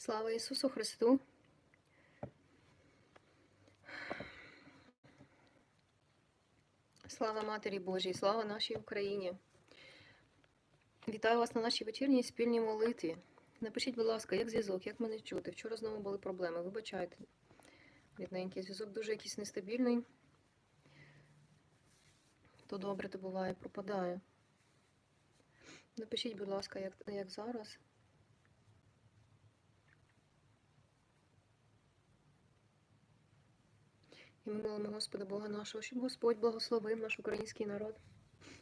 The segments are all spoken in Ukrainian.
Слава Ісусу Христу! Слава Матері Божій, слава нашій Україні! Вітаю вас на нашій вечірній спільній молитві. Напишіть, будь ласка, як зв'язок, як мене чути. Вчора знову були проблеми. Вибачайте. Бідненький зв'язок дуже якийсь нестабільний. То добре, то буває, пропадає. Напишіть, будь ласка, як, як зараз. І ми молимо Господа Бога нашого, щоб Господь благословив наш український народ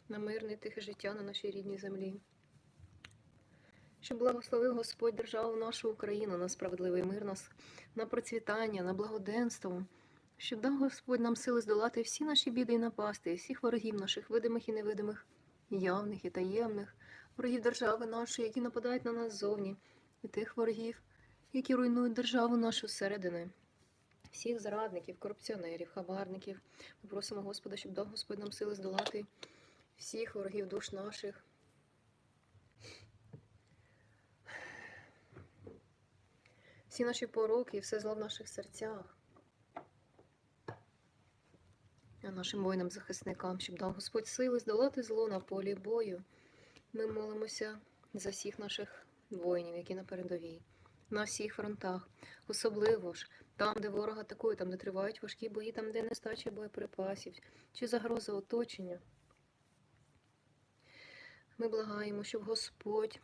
на мирне тихе життя на нашій рідній землі. Щоб благословив Господь державу нашу Україну на справедливий мир, на, с- на процвітання, на благоденство, щоб дав Господь нам сили здолати всі наші біди і напасти, всіх ворогів наших, видимих і невидимих, явних і таємних, ворогів держави нашої, які нападають на нас ззовні, і тих ворогів, які руйнують державу нашу зсередини всіх зрадників, корупціонерів, хабарників. Ми просимо Господа, щоб дав Господь нам сили здолати всіх ворогів душ наших. Всі наші пороки все зло в наших серцях. А нашим воїнам-захисникам, щоб дав Господь сили здолати зло на полі бою. Ми молимося за всіх наших воїнів, які на передовій, на всіх фронтах, особливо ж там, де ворог атакує, там, де тривають важкі бої, там, де нестача боєприпасів чи загроза оточення. Ми благаємо, щоб Господь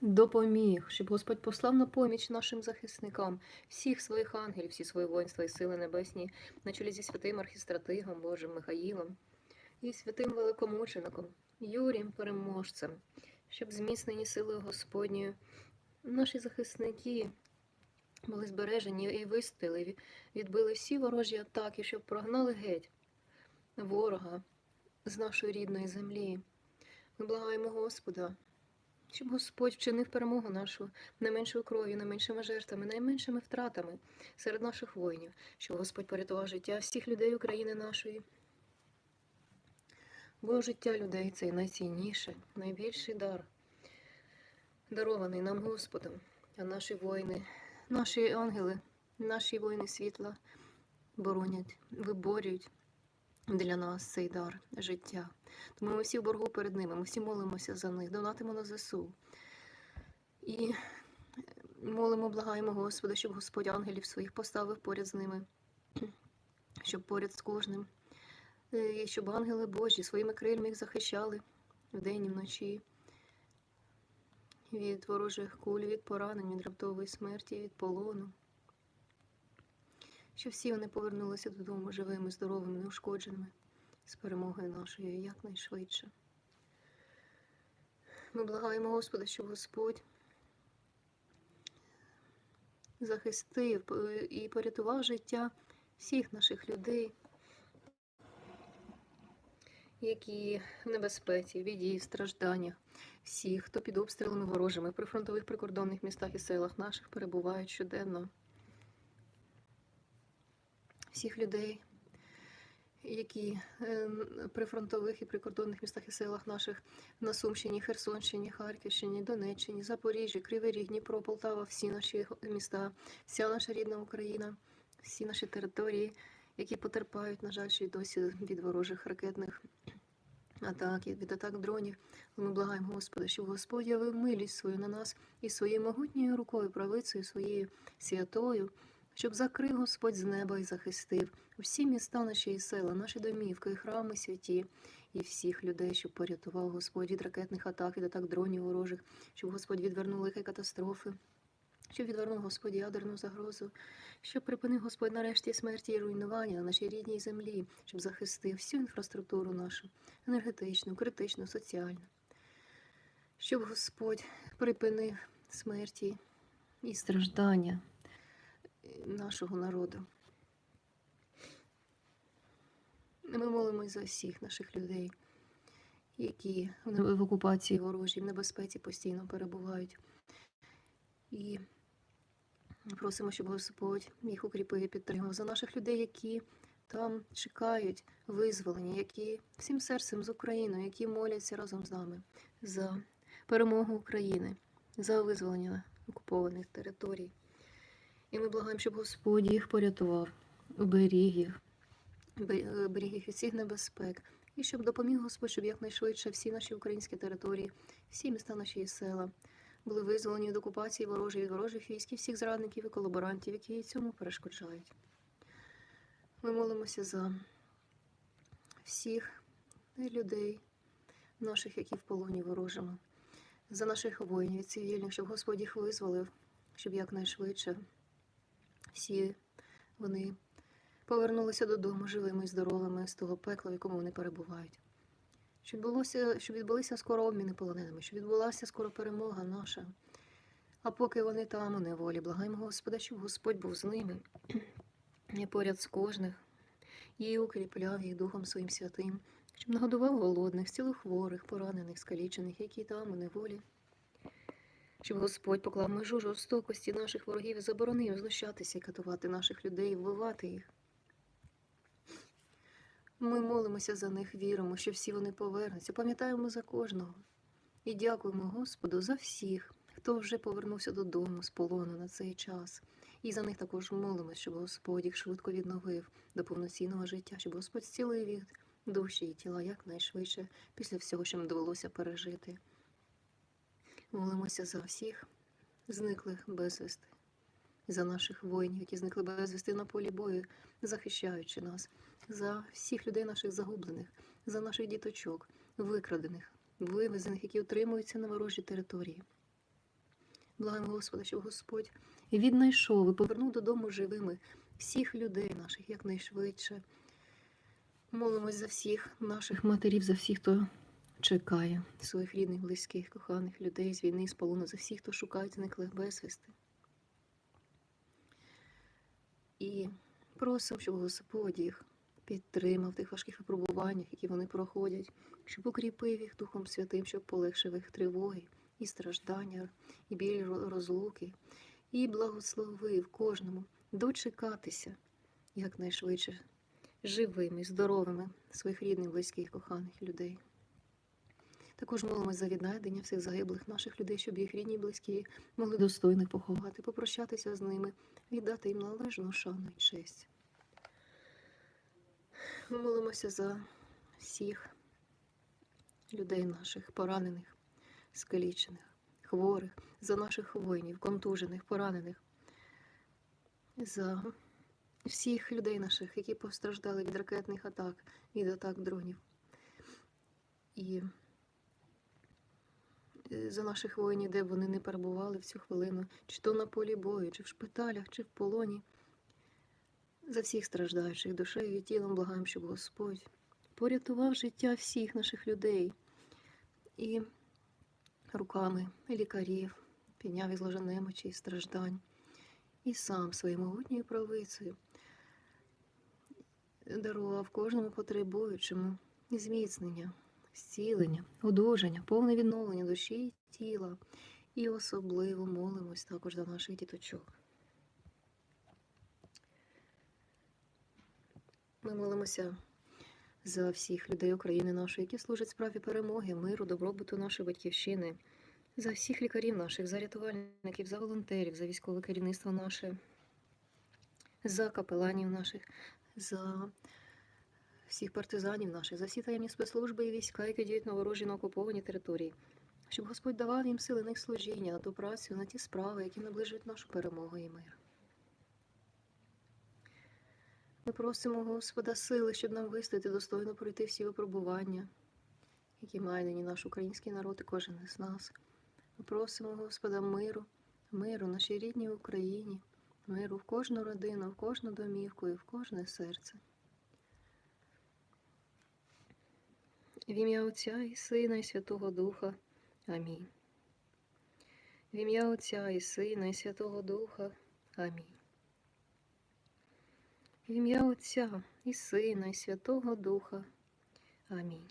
допоміг, щоб Господь послав на поміч нашим захисникам, всіх своїх ангелів, всі свої воїнства і сили небесні, на чолі зі святим архістратигом Божим Михаїлом і святим великомучеником Юрієм Переможцем, щоб зміцнені силою Господньою наші захисники були збережені і вистояли, відбили всі ворожі атаки, щоб прогнали геть ворога з нашої рідної землі. Ми благаємо Господа, щоб Господь вчинив перемогу нашу найменшою кров'ю, найменшими жертвами, найменшими втратами серед наших воїнів, щоб Господь порятував життя всіх людей України нашої. Бо життя людей це найцінніше, найбільший дар, дарований нам Господом, а наші воїни Наші ангели, наші воїни світла боронять, виборюють для нас цей дар життя. Тому ми всі в боргу перед ними, ми всі молимося за них, донатимо на ЗСУ. І молимо, благаємо Господа, щоб Господь ангелів своїх поставив поряд з ними, щоб поряд з кожним, і щоб ангели Божі своїми крильми їх захищали вдень і вночі від ворожих куль, від поранень, від раптової смерті, від полону. Щоб всі вони повернулися додому живими, здоровими, неушкодженими, з перемогою нашою якнайшвидше. Ми благаємо Господа, щоб Господь захистив е, і порятував життя всіх наших людей, які в небезпеці, в біді, в стражданнях, всіх, хто під обстрілами ворожими при фронтових прикордонних містах і селах наших перебувають щоденно. Всіх людей, які е, при фронтових і прикордонних містах і селах наших на Сумщині, Херсонщині, Харківщині, Донеччині, Запоріжжі, Кривий Ріг, Дніпро, Полтава, всі наші міста, вся наша рідна Україна, всі наші території, які потерпають, на жаль, ще й досі від ворожих ракетних атак, від атак дронів. Ми благаємо Господа, щоб Господь явив милість свою на нас і своєю могутньою рукою, правицею своєю святою, щоб закрив Господь з неба і захистив всі міста наші села, наші домівки, храми святі, і всіх людей, щоб порятував Господь від ракетних атак, від атак дронів ворожих, щоб Господь відвернув лихі катастрофи. Щоб відвернув Господь ядерну загрозу, щоб припинив Господь нарешті смерті і руйнування на нашій рідній землі, щоб захистив всю інфраструктуру нашу, енергетичну, критичну, соціальну, щоб Господь припинив смерті і страждання нашого народу. Ми молимось за всіх наших людей, які в окупації ворожій, в небезпеці постійно перебувають. І просимо, щоб Господь їх укріпив і підтримав за наших людей, які там чекають визволення, які всім серцем з Україною, які моляться разом з нами за перемогу України, за визволення окупованих територій. І ми благаємо, щоб Господь їх порятував, уберіг їх, бе- їх від всіх небезпек. І щоб допоміг Господь, щоб якнайшвидше всі наші українські території, всі міста наші села були визволені від окупації ворожої від ворожих військ і всіх зрадників і колаборантів, які цьому перешкоджають. Ми молимося за всіх людей, наших, які в полоні ворожимо, за наших воїнів цивільних, щоб Господь їх визволив, щоб якнайшвидше всі вони повернулися додому живими і здоровими з того пекла, в якому вони перебувають. Щоб відбулося, щоб відбулися скоро обміни полоненими, щоб відбулася скоро перемога наша. А поки вони там у неволі, благаємо Господа, щоб Господь був з ними і поряд з кожних, і укріпляв їх Духом Своїм Святим, щоб нагодував голодних, зцілив хворих, поранених, скалічених, які там у неволі. Щоб Господь поклав межу жорстокості наших ворогів і заборонив знущатися і катувати наших людей вбивати їх. Ми молимося за них, віримо, що всі вони повернуться, пам'ятаємо за кожного. І дякуємо Господу за всіх, хто вже повернувся додому з полону на цей час. І за них також молимося, щоб Господь їх швидко відновив до повноцінного життя, щоб Господь зцілив їх душі і тіла якнайшвидше після всього, що їм довелося пережити. Молимося за всіх зниклих безвісти, за наших воїнів, які зникли безвісти на полі бою, захищаючи нас, за всіх людей наших загублених, за наших діточок, викрадених, вивезених, які утримуються на ворожій території. Благаємо Господа, щоб Господь віднайшов і повернув додому живими всіх людей наших якнайшвидше. Молимось за всіх наших матерів, за всіх, хто чекає своїх рідних, близьких, коханих людей з війни, з полону, за всіх, хто шукає зниклих безвісти. І просимо, щоб Господь їх підтримав тих важких випробуваннях, які вони проходять, щоб укріпив їх Духом Святим, щоб полегшив їх тривоги і страждання, і біль розлуки, і благословив кожному дочекатися якнайшвидше живими, здоровими своїх рідних, близьких, коханих людей. Також молимось за віднайдення всіх загиблих наших людей, щоб їх рідні і близькі могли достойно поховати, попрощатися з ними, віддати їм належну шану і честь. Ми молимося за всіх людей наших, поранених, скалічених, хворих, за наших воїнів, контужених, поранених, за всіх людей наших, які постраждали від ракетних атак, від атак дронів. І за наших воїнів, де вони не перебували в цю хвилину, чи то на полі бою, чи в шпиталях, чи в полоні. За всіх страждаючих душею і тілом благаємо, щоб Господь порятував життя всіх наших людей і руками лікарів підняв і страждань, і сам своєю могутньою правицею дарував кожному потребуючому зміцнення, зцілення, одужання, повне відновлення душі і тіла. І особливо молимось також за наших діточок. Ми молимося за всіх людей України нашої, які служать справі перемоги, миру, добробуту нашої батьківщини, за всіх лікарів наших, за рятувальників, за волонтерів, за військове керівництво наше, за капеланів наших, за всіх партизанів наших, за всі таємні спецслужби і війська, які діють на ворожі на окупованій території, щоб Господь давав їм сили на їх служіння, на ту працю, на ті справи, які наближують нашу перемогу і мир. Ми просимо Господа сили, щоб нам вистояти достойно пройти всі випробування, які має нині наш український народ і кожен із нас. Ми просимо Господа миру, миру нашій рідній Україні, миру в кожну родину, в кожну домівку і в кожне серце. В ім'я Отця і Сина, і Святого Духа. Амінь. В ім'я Отця і Сина, і Святого Духа. Амінь. В ім'я Отця і Сина, і Святого Духа. Амінь.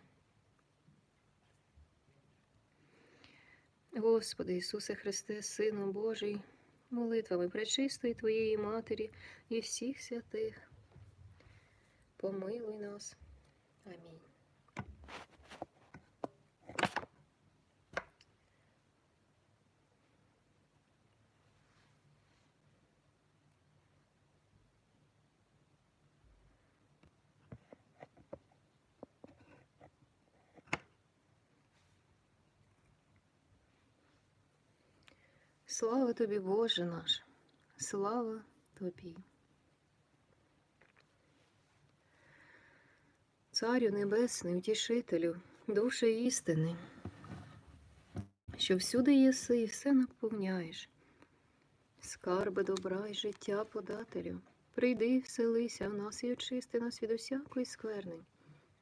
Господи Ісусе Христе, Сину Божий, молитвами пречистої Твоєї Матері і всіх святих. Помилуй нас. Амінь. Слава тобі, Боже наш, слава тобі. Царю Небесний, утішителю, душі істини, що всюди єси і все наповняєш. Скарби добра і життя подателю, прийди, вселися в нас і очисти нас від усякої скверни,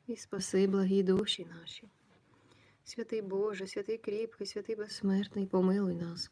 і спаси благі душі наші. Святий Боже, святий кріпкий, святий безсмертний, помилуй нас.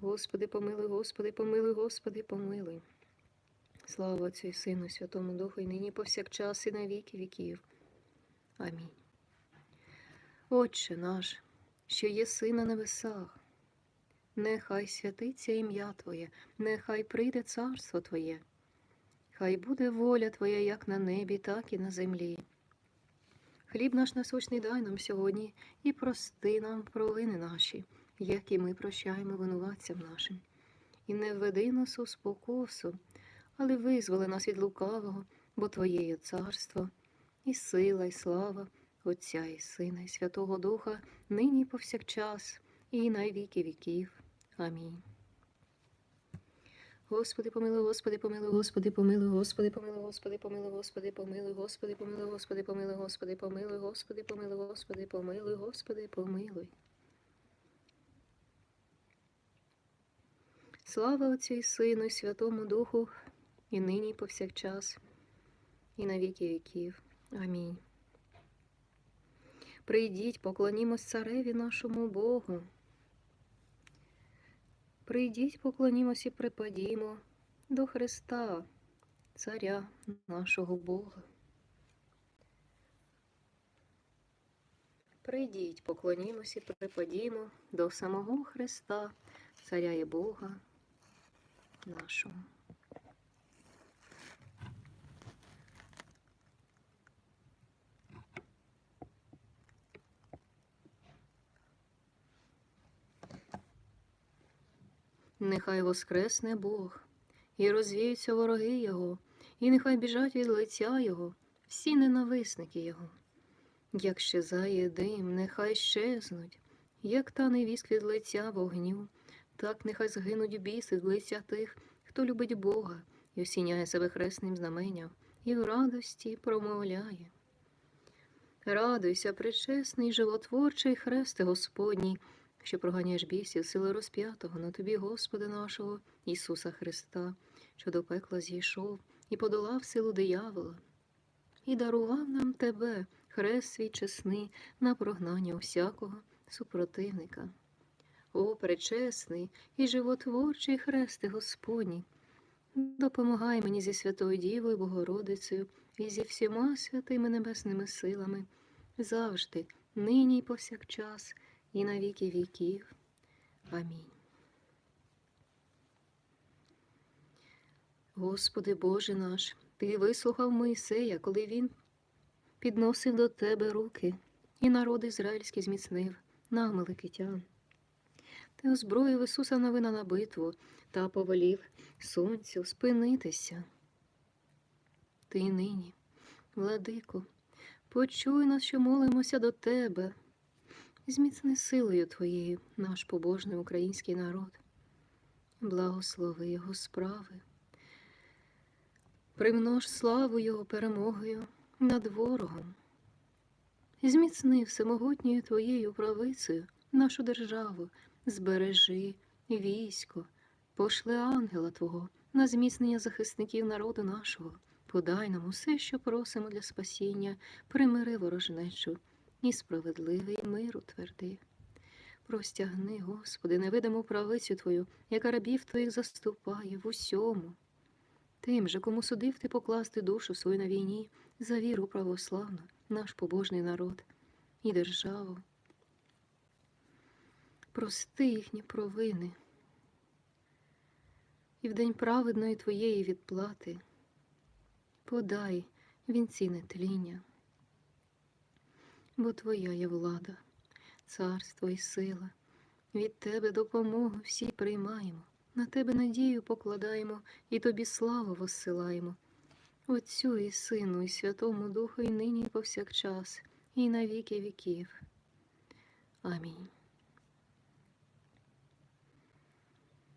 Господи, помилуй, Господи, помилуй, Господи, помилуй. Слава Отцю і Сину, Святому Духу, і нині повсякчас, і на віки віків. Амінь. Отче наш, що єси на небесах, нехай святиться ім'я Твоє, нехай прийде царство Твоє, хай буде воля Твоя як на небі, так і на землі. Хліб наш насущний дай нам сьогодні і прости нам провини наші, як і ми прощаємо винуватцям нашим. І не введи нас у спокусу, але визволи нас від лукавого, бо Твоє є царство, і сила, і слава Отця і Сина, і Святого Духа, нині і повсякчас, і на віки віків. Амінь. Господи, помилуй, Господи, помилуй, Господи, помилуй, Господи, помилуй, Господи, помилуй, Господи, помилуй, Господи, помилуй, Господи, помилуй, Господи, помилуй, Господи, помилуй, Господи, помилуй, Господи, помилуй. Слава Отцю і Сину, і Святому Духу, і нині, і повсякчас, і на віки віків. Амінь. Прийдіть, поклонімось цареві нашому Богу. Прийдіть, поклонімось і припадімо до Христа, Царя нашого Бога. Прийдіть, поклонімось і припадімо до самого Христа, Царя і Бога нашого. Нехай воскресне Бог, і розвіються вороги Його, і нехай біжать від лиця Його всі ненависники Його. Як щезає дим, нехай щезнуть, як тане віск від лиця вогню, так нехай згинуть біси з лиця тих, хто любить Бога і осіняє себе хресним знаменням, і в радості промовляє. Радуйся, пречесний, животворчий хресте Господній, що проганяєш бісів сили розп'ятого на тобі, Господа нашого, Ісуса Христа, що до пекла зійшов і подолав силу диявола, і дарував нам тебе, хрест свій чесний, на прогнання усякого супротивника. О, пречесний і животворчий хресте Господній, допомагай мені зі Святою Дівою Богородицею і зі всіма святими небесними силами, завжди, нині й повсякчас, і на віки віків. Амінь. Господи Боже наш, Ти вислухав Моїсея, коли він підносив до Тебе руки, і народ ізраїльський зміцнив на Ти озброїв Ісуса новина на битву та повелів сонцю спинитися. Ти нині, владико, почуй нас, що молимося до Тебе. Зміцни силою Твоєю наш побожний український народ. Благослови Його справи. Примнож славу Його перемогою над ворогом. Зміцни всемогутньою Твоєю правицею нашу державу, збережи військо, пошли ангела Твого на зміцнення захисників народу нашого, подай нам усе, що просимо для спасіння, примири ворожнечу і справедливий мир утверди. Простягни, Господи, невидиму правицю Твою, яка рабів Твоїх заступає в усьому. Тим же, кому судив ти покласти душу свою на війні за віру православну, наш побожний народ і державу. Прости їхні провини і в день праведної твоєї відплати подай вінці нетління, бо твоя є влада, царство і сила. Від тебе допомогу всі приймаємо, на тебе надію покладаємо і тобі славу воссилаємо. Отцю і Сину, і Святому Духу, і нині, і повсякчас, і на віки віків. Амінь.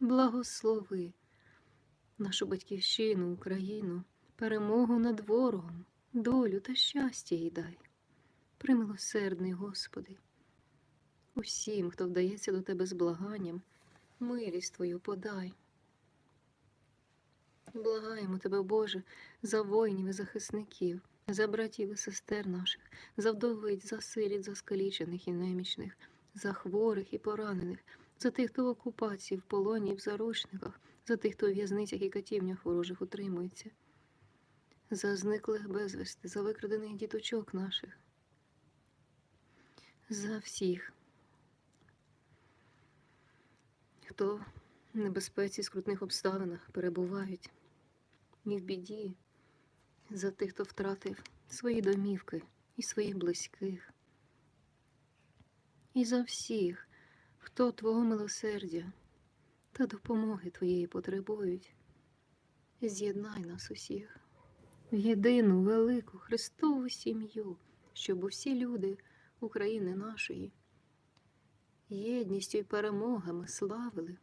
Благослови нашу батьківщину, Україну, перемогу над ворогом, долю та щастя їй дай. Примилосердний, Господи, усім, хто вдається до Тебе з благанням, милість Твою подай. Благаємо Тебе, Боже, за воїнів і захисників, за братів і сестер наших, за вдовиць, за сиріт, за скалічених і немічних, за хворих і поранених, за тих, хто в окупації, в полоні в заручниках, за тих, хто в в'язницях і катівнях ворожих утримується, за зниклих безвісти, за викрадених діточок наших, за всіх, хто в небезпеці, скрутних обставинах перебувають. І в біді, за тих, хто втратив свої домівки і своїх близьких, і за всіх, хто Твого милосердя та допомоги Твоєї потребують. З'єднай нас усіх в єдину велику Христову сім'ю, щоб усі люди України нашої єдністю і перемогами славили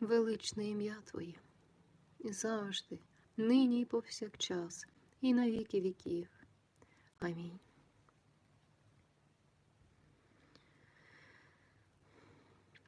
величне ім'я Твоє і завжди, нині і повсякчас, і на віки віків. Амінь.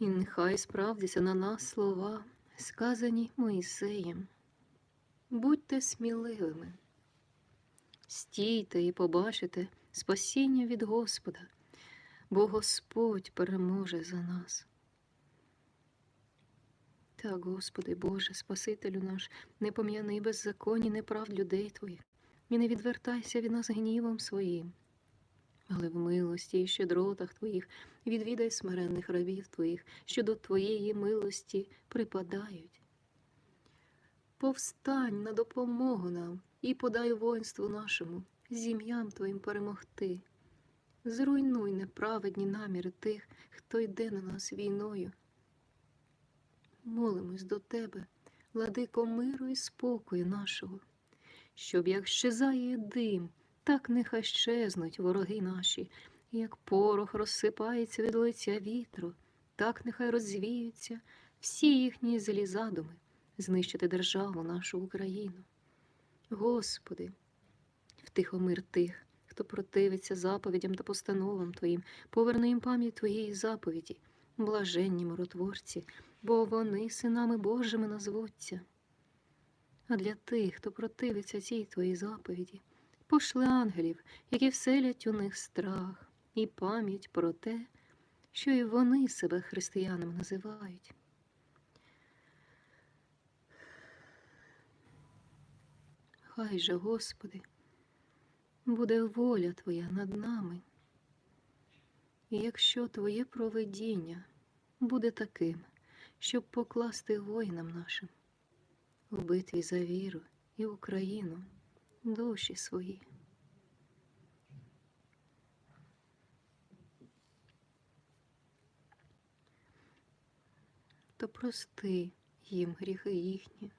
І нехай справдяться на нас слова, сказані Моїсеєм. Будьте сміливими, стійте і побачите спасіння від Господа, бо Господь переможе за нас. Так, Господи, Боже, Спасителю наш, не пом'яни беззаконні неправд людей Твоїх, і не відвертайся від нас гнівом своїм, але в милості і щедротах Твоїх відвідай смиренних рабів Твоїх, що до Твоєї милості припадають. Повстань на допомогу нам і подай воїнству нашому, зім'ям Твоїм перемогти. Зруйнуй неправедні наміри тих, хто йде на нас війною. Молимось до Тебе, владико миру і спокою нашого, щоб як щезає дим, так нехай щезнуть вороги наші, як порох розсипається від лиця вітру, так нехай розвіються всі їхні злі задуми знищити державу нашу Україну. Господи, втихомир тих, хто противиться заповідям та постановам Твоїм, поверни їм пам'ять Твоєї заповіді, блаженні миротворці, бо вони синами Божими назвуться. А для тих, хто противиться цій Твоїй заповіді, пошли ангелів, які вселять у них страх і пам'ять про те, що і вони себе християнами називають. Хай же, Господи, буде воля Твоя над нами, і якщо Твоє проведіння буде таким, щоб покласти воїнам нашим у битві за віру і Україну душі свої. то прости їм гріхи їхні.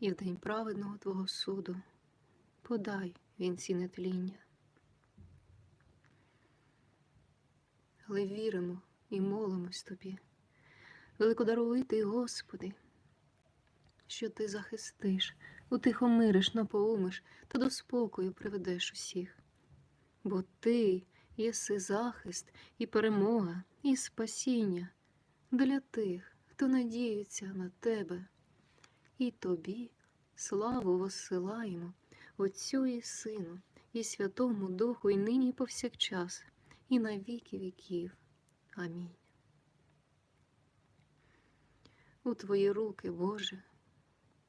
І в день праведного Твого суду подай вінці нетління. Але віримо і молимось Тобі, великодаровитий Господи, що Ти захистиш, утихомириш, напоумиш та до спокою приведеш усіх. Бо Ти єси захист і перемога, і спасіння для тих, хто надіється на Тебе. І Тобі славу воссилаємо, Отцю і Сину, і Святому Духу, і нині і повсякчас, і на віки віків. Амінь. У Твої руки, Боже,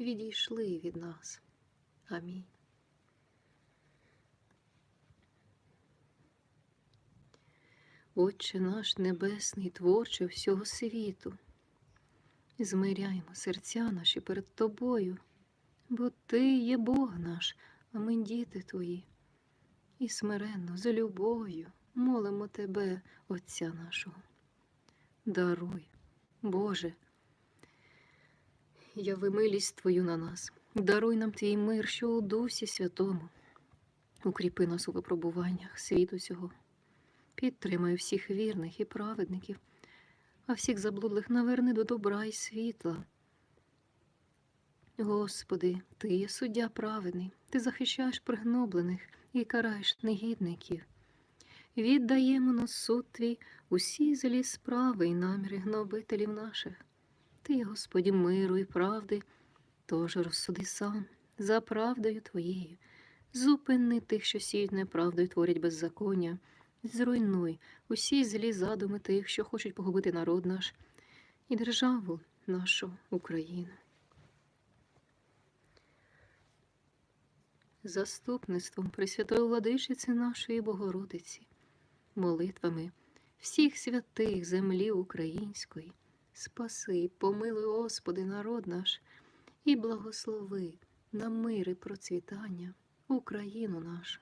відійшли від нас. Амінь. Отче наш Небесний, творче всього світу, змиряємо серця наші перед Тобою, бо Ти є Бог наш, а ми діти Твої, і смиренно, за любов'ю молимо Тебе, Отця нашого. Даруй, Боже, яви милість Твою на нас, даруй нам Твій мир, що у Дусі Святому, укріпи нас у випробуваннях світу цього. Підтримай всіх вірних і праведників, а всіх заблудлих наверни до добра і світла. Господи, Ти є суддя праведний, Ти захищаєш пригноблених і караєш негідників. Віддаємо на суд Твій усі злі справи і наміри гнобителів наших. Ти, Господі, миру і правди, тож розсуди сам за правдою Твоєю, зупини тих, що сіють неправду і творять беззаконня. Зруйнуй усі злі задуми тих, що хочуть погубити народ наш і державу нашу Україну. Заступництвом Пресвятої владичиці нашої Богородиці, молитвами всіх святих землі української, спаси, помилуй, Господи, народ наш, і благослови на мир і процвітання Україну нашу.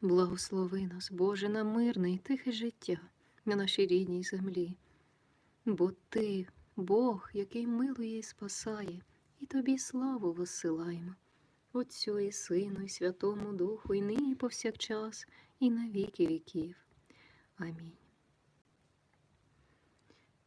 Благослови нас, Боже, на мирне і тихе життя на нашій рідній землі, бо Ти, Бог, який милує і спасає, і Тобі славу висилаємо, Отцю і Сину, і Святому Духу, і нині, повсякчас, і на віки віків. Амінь.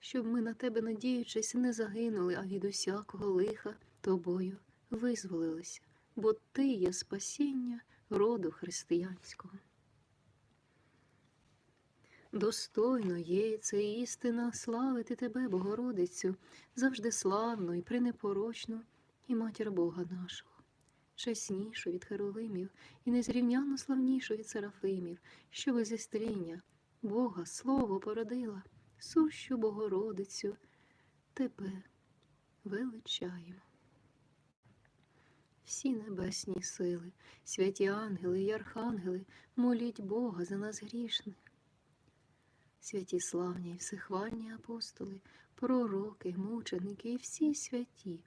щоб ми на Тебе, надіючись, не загинули, а від усякого лиха Тобою визволилися, бо Ти є спасіння роду християнського. Достойно є це істина славити тебе, Богородицю, завжди славну і пренепорочну, і матір Бога нашого, чеснішу від херовимів і незрівняно славнішу від серафимів, що безістріння Бога Слово породила, сущу Богородицю, тебе величаємо всі небесні сили, святі ангели і архангели моліть Бога за нас грішних. святі славні і всехвальні апостоли, пророки, мученики і всі святі,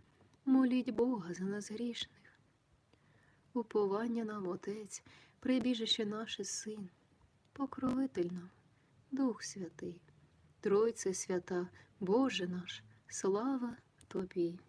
моліть Бога за нас грішних. Уповання нам Отець, прибіжище наше Син, покровитель нам, Дух Святий, Тройце свята, Боже наш, слава Тобі.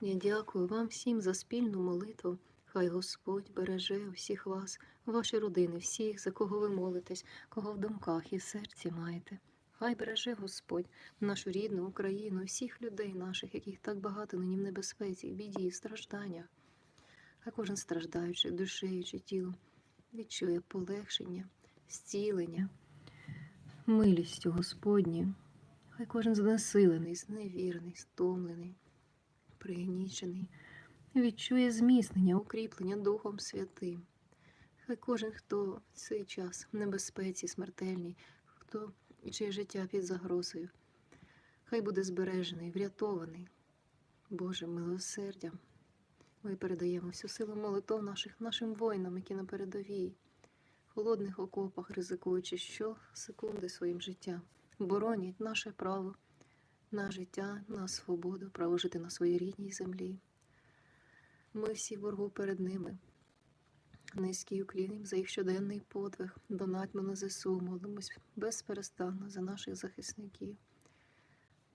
Я дякую вам всім за спільну молитву. Хай Господь береже усіх вас, ваші родини, всіх, за кого ви молитесь, кого в думках і в серці маєте. Хай береже Господь нашу рідну Україну, всіх людей наших, яких так багато нині в небезпеці, біді, стражданнях. Хай кожен страждаючи душею чи тілом відчує полегшення, зцілення, милістю Господню. Хай кожен знесилений, зневірений, стомлений, пригнічений, відчує зміцнення, укріплення Духом Святим. Хай кожен, хто в цей час в небезпеці смертельній, хто чиє життя під загрозою, хай буде збережений, врятований Божим милосердям. Ми передаємо всю силу молитов наших нашим воїнам, які на передовій, в холодних окопах, ризикуючи щосекунди своїм життям, боронять наше право на життя, на свободу, право жити на своїй рідній землі. Ми всі в боргу перед ними. Низький уклін за їх щоденний подвиг, донатьмо на ЗСУ, молимось безперестанно за наших захисників.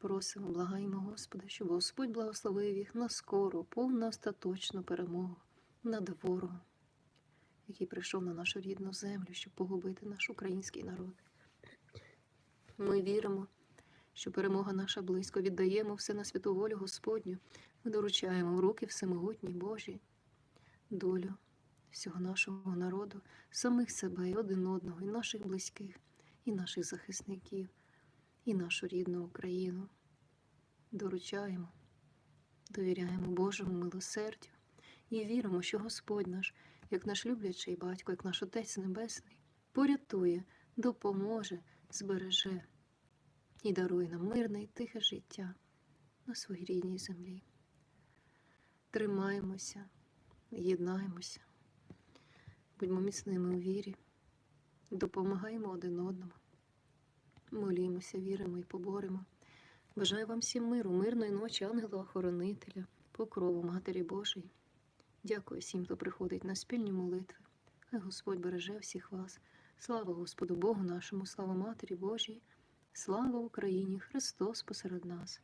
Просимо, благаємо Господа, щоб Господь благословив їх на скору, повну остаточну перемогу над ворогом, який прийшов на нашу рідну землю, щоб погубити наш український народ. Ми віримо, що перемога наша близько, віддаємо все на святу волю Господню. Ми доручаємо в руки всемогутній Божій долю всього нашого народу, самих себе і один одного, і наших близьких, і наших захисників, і нашу рідну Україну. Доручаємо, довіряємо Божому милосердю і віримо, що Господь наш, як наш люблячий батько, як наш Отець Небесний, порятує, допоможе, збереже і дарує нам мирне і тихе життя на своїй рідній землі. Тримаємося, єднаємося, будьмо міцними у вірі, допомагаємо один одному, молімося, віримо і поборемо. Бажаю вам всім миру, мирної ночі, ангела-охоронителя, покрову Матері Божої. Дякую всім, хто приходить на спільні молитви. Хай Господь береже всіх вас. Слава Господу Богу нашому, слава Матері Божій, слава Україні, Христос посеред нас.